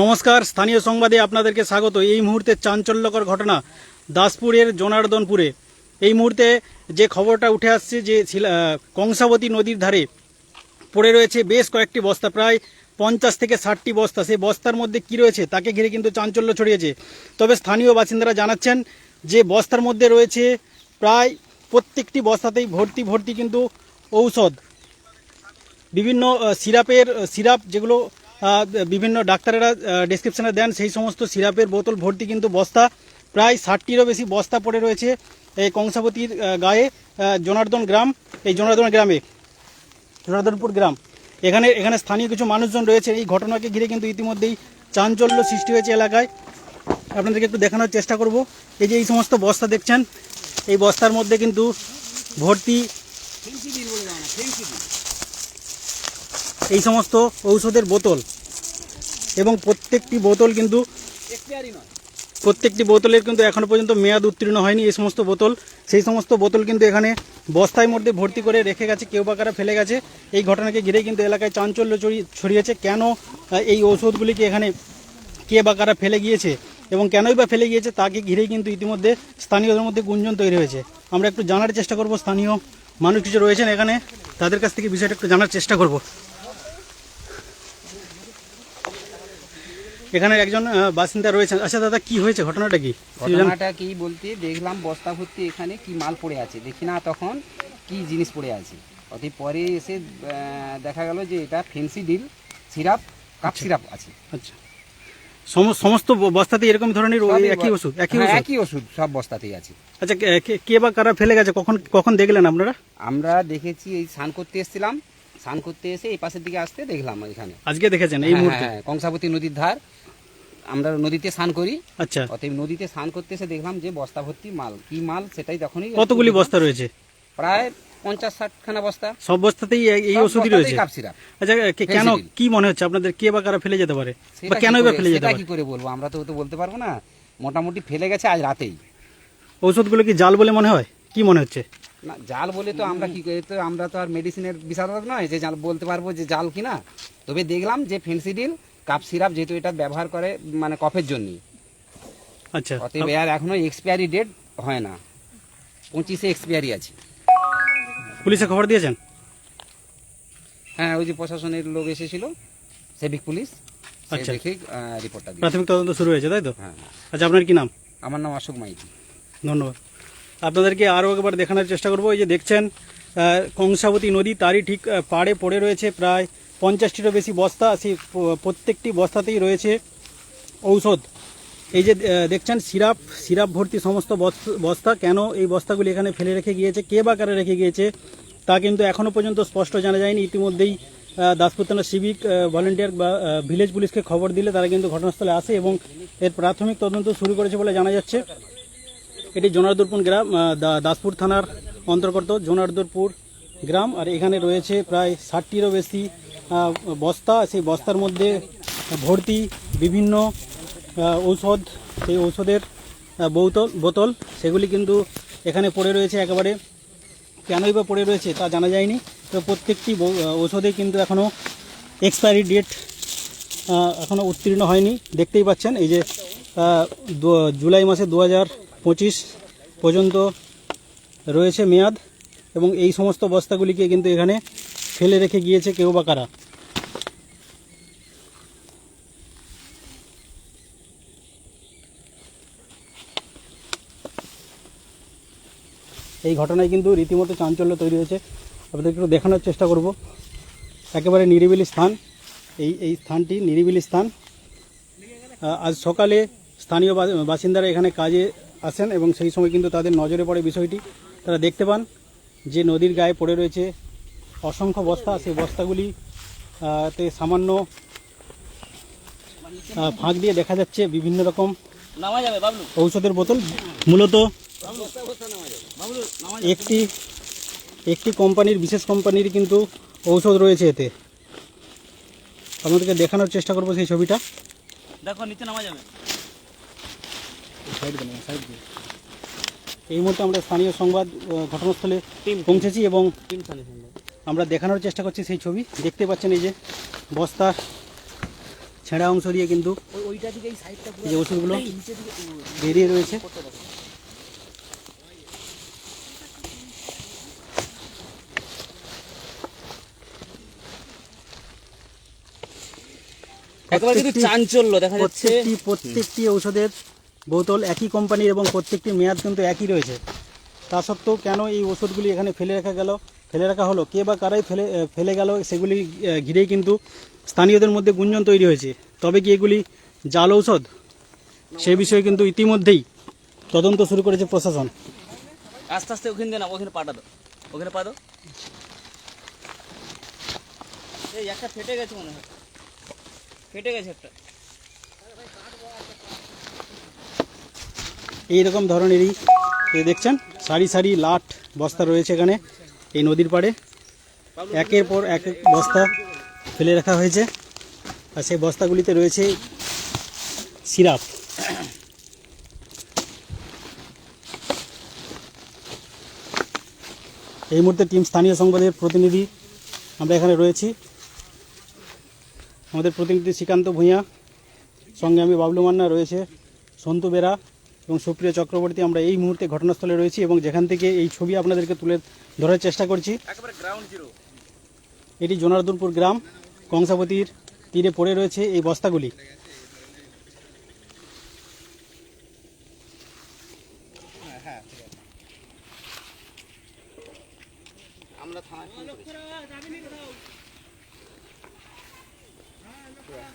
নমস্কার, স্থানীয় সংবাদে আপনাদেরকে স্বাগত। এই মুহূর্তে চাঞ্চল্যকর ঘটনা দাসপুরের জনার্দনপুরে। এই মুহূর্তে যে খবরটা উঠে আসছে যে কংসাবতী নদীর ধারে পড়ে রয়েছে বেশ কয়েকটি বস্তা, প্রায় পঞ্চাশ থেকে ষাটটি বস্তা। সেই বস্তার মধ্যে কি রয়েছে তাকে ঘিরে কিন্তু চাঞ্চল্য ছড়িয়েছে। তবে স্থানীয় বাসিন্দারা জানাচ্ছেন যে বস্তার মধ্যে রয়েছে প্রায় প্রত্যেকটি বস্তাতেই ভর্তি ভর্তি কিন্তু ঔষধ। বিভিন্ন সিরাপের সিরাপ যেগুলো বিভিন্ন ডাক্তারেরা ডেসক্রিপশনে দেন, সেই সমস্ত সিরাপের বোতল ভর্তি কিন্তু বস্তা, প্রায় ষাটটিরও বেশি বস্তা পড়ে রয়েছে এই কংসাবতীর গায়ে জনার্দন গ্রাম, এই জনার্দন গ্রামে, জনার্দনপুর গ্রাম। এখানে এখানে স্থানীয় কিছু মানুষজন রয়েছে, এই ঘটনাকে ঘিরে কিন্তু ইতিমধ্যেই চাঞ্চল্য সৃষ্টি হয়েছে এলাকায়। আপনাদেরকে একটু দেখানোর চেষ্টা করব। এই যে এই সমস্ত বস্তা দেখছেন, এই বস্তার মধ্যে কিন্তু ভর্তি এই সমস্ত ঔষধের বোতল। এবং প্রত্যেকটি বোতল কিন্তু প্রত্যেকটি বোতলের কিন্তু এখনও পর্যন্ত মেয়াদ উত্তীর্ণ হয়নি এই সমস্ত বোতল। সেই সমস্ত বোতল কিন্তু এখানে বস্তার মধ্যে ভর্তি করে রেখে গেছে, কেউ বা কারা ফেলে গেছে। এই ঘটনাকে ঘিরে কিন্তু এলাকায় চাঞ্চল্য ছড়িয়ে- ছড়িয়েছে। কেন এই ঔষধগুলিকে এখানে কে বা কারা ফেলে গিয়েছে এবং কেনই বা ফেলে গিয়েছে তাকে ঘিরেই কিন্তু ইতিমধ্যে স্থানীয়দের মধ্যে গুঞ্জন তৈরি হয়েছে। আমরা একটু জানার চেষ্টা করব, স্থানীয় মানুষ কিছু রয়েছেন এখানে, তাদের কাছ থেকে বিষয়টা একটু জানার চেষ্টা করব। এখানে একজন বাসিন্দা রয়েছেন। আচ্ছা দাদা কি হয়েছে? ঘটনাটা কি? ঘটনাটা কি বলতে দেখলাম বস্তা ভর্তি এখানে কি মাল পড়ে আছে। দেখি না তখন কি জিনিস পড়ে আছে। অতি পরে এসে দেখা গেল যে এটা Phensedyl syrup cough syrup আছে। আচ্ছা। সম- সমস্ত বস্তাতে এরকম ধরনের একই ওষুধ একই হ্যাঁ, ওষুধ? একই ওষুধ সব বস্তাতেই আছে। আচ্ছা কে বা কারা ফেলে গেছে? কখন কখন দেখলেন আপনারা? আমরা দেখেছি এই স্নান করতে এসেছিলাম। স্নান করতে এসে এই পাশের দিকে আসতে দেখলাম এখানে। আজকে দেখেছেন এই হ্যাঁ, মুহূর্তে? হ্যাঁ, কংসাবতী নদীর ধার। আমরা নদীতে স্নান করি। আচ্ছা। অতএব নদীতে স্নান করতে এসে দেখলাম যে বস্তা ভর্তি মাল। কি মাল? সেটাই তখনই কতগুলি বস্তা রয়েছে? প্রায় পঞ্চাশ ষাট খানা বস্তা। সব বস্তাতেই এই- ওষুধই রয়েছে? আচ্ছা কেন কি মনে হচ্ছে? আপনাদের কে বা কারা ফেলে যেতে পারে? বা কেন বা ফেলে যেতে পারে? কি করে বলব? আমরা তো তো বলতে পারব না। মোটামুটি ফেলে গেছে আজ রাতেই। ওষুধগুলো কি জাল বলে মনে হয়? কি মনে হচ্ছে? না জাল বলে তো আমরা কি করে তো আমরা তো আর মেডিসিনের বিশারদ নয় যে জাল বলতে পারব যে জাল কিনা। তবে দেখলাম যে ফেন্সিডিল কাপ সিরাপ যেহেতু এটা ব্যবহার করে মানে কফের জন্য আচ্ছা। অতএব আর এখনও এক্সপায়ারি ডেট হয় না। পঁচিশে এক্সপায়ারি আছে। পুলিশে খবর দিয়েছেন? হ্যাঁ ওই যে প্রশাসনের লোক এসেছিল সিভিক পুলিশ আচ্ছা। দেখে রিপোর্টটা প্রাথমিক তদন্ত শুরু হয়েছে তাই তো? হ্যাঁ হ্যাঁ। আচ্ছা আপনার কি নাম? আমার নাম অশোক মাইতি। ধন্যবাদ। আপনাদেরকে আরও একবার দেখানোর চেষ্টা করব এই যে দেখছেন কংসাবতী নদী তারই ঠিক পাড়ে পড়ে রয়েছে প্রায় পঞ্চাশটিরও বেশি বস্তা, সেই প্রত্যেকটি বস্তাতেই রয়েছে ঔষধ। এই যে দেখছেন, সিরাপ সিরাপ ভর্তি সমস্ত বস্ত- কেন এই বস্তাগুলি এখানে ফেলে রেখে গিয়েছে, কে বা কারা রেখে গিয়েছে, তা কিন্তু এখনও পর্যন্ত স্পষ্ট জানা যায়নি। ইতিমধ্যেই দাসপুর থানা সিভিক ভলেন্টিয়ার বা ভিলেজ পুলিশকে খবর দিলে তারা কিন্তু ঘটনাস্থলে আসে এবং এর প্রাথমিক তদন্ত শুরু করেছে বলে জানা যাচ্ছে। এটি জোনারদুরপুর গ্রাম দাসপুর থানার অন্তর্গত জোনারদুরপুর গ্রাম, আর এখানে রয়েছে প্রায় ষাটটিরও বেশি বস্তা, সেই বস্তার মধ্যে ভর্তি বিভিন্ন ঔষধ, সেই ঔষধের বোতল বোতল, সেগুলি কিন্তু এখানে পড়ে রয়েছে একেবারে। কেনই বা পড়ে রয়েছে তা জানা যায়নি। তো প্রত্যেকটি ঔষধে কিন্তু এখনও এক্সপায়ারি ডেট এখনও উত্তীর্ণ হয়নি। দেখতেই পাচ্ছেন, এই যে জুলাই মাসে দু হাজার পঁচিশ পর্যন্ত রয়েছে মেয়াদ এবং এই সমস্ত বস্তাগুলিকে কিন্তু এখানে ফেলে রেখে গিয়েছে কেউ বা কারা। এই ঘটনায় কিন্তু রীতিমতো চাঞ্চল্য তৈরি হয়েছে। আপনাদেরকে একটু দেখানোর চেষ্টা করব। একেবারে নিরিবিলি স্থান। এই এই স্থানটি নিরিবিলি স্থান। আজ সকালে স্থানীয় বাসিন্দারা এখানে কাজে আসেন এবং সেই সময় কিন্তু তাদের নজরে পড়ে বিষয়টি। তারা দেখতে পান যে নদীর গায়ে পড়ে রয়েছে অসংখ্য বস্তা। সেই বস্তাগুলি তে সামান্য ফাঁক দিয়ে দেখা যাচ্ছে বিভিন্ন রকম ঔষধের বোতল। মূলত একটি একটি কোম্পানির বিশেষ কোম্পানির কিন্তু ঔষধ রয়েছে এতে। আপনাদেরকে দেখানোর চেষ্টা করব সেই ছবিটা। দেখো নিচে নামা যাবে। এই মুহূর্তে আমরা স্থানীয় সংবাদ ঘটনাস্থলে পৌঁছেছি এবং আমরা দেখানোর চেষ্টা করছি সেই ছবি। দেখতে পাচ্ছেন এই যে বস্তা ছেঁড়া অংশ দিয়ে কিন্তু ওইটা দিকে এই সাইডটা যে ওষুধগুলো বেরিয়ে রয়েছে। একেবারে কিন্তু চাঞ্চল্য দেখা যাচ্ছে। প্রত্যেকটি প্রত্যেকটি ঔষধের বোতল একই কোম্পানির এবং প্রত্যেকটির মেয়াদ কিন্তু একই রয়েছে। তা সত্ত্বেও কেন এই ওষুধগুলি এখানে ফেলে রাখা গেল? ফেলে রাখা হলো কে বা কারাই ফেলে ফেলে গেল সেগুলি ঘিরেই কিন্তু স্থানীয়দের মধ্যে গুঞ্জন তৈরি হয়েছে। তবে কি এগুলি জাল ঔষধ? সে বিষয়ে কিন্তু ইতিমধ্যেই তদন্ত শুরু করেছে প্রশাসন। আস্তে আস্তে ওখানে দিয়ে না ওখানে পাঠা দাও ওখানে পা দাও। এই একটা ফেটে গেছে মনে হয়। ফেটে গেছে একটা। এই রকম ধরনেরই দেখছেন, সারি সারি লাট বস্তা রয়েছে এখানে, এই নদীর পাড়ে। একের পর এক বস্তা ফেলে রাখা হয়েছে, আর সেই বস্তাগুলিতে রয়েছে সিরাপ। এই মুহূর্তে টিম স্থানীয় সংবাদের প্রতিনিধি আমরা এখানে রয়েছি। আমাদের প্রতিনিধি শ্রীকান্ত ভূঁইয়া সঙ্গে আমি বাবলু মান্না রয়েছে সন্তু বেরা এবং সুপ্রিয় চক্রবর্তী আমরা এই মুহূর্তে ঘটনাস্থলে রয়েছি এবং যেখান থেকে এই ছবি আপনাদেরকে তুলে ধরার চেষ্টা করছি। এটি জনার্দনপুর গ্রাম কংসাবতীর তীরে পড়ে রয়েছে এই বস্তাগুলি। আমরা เปลี่ยน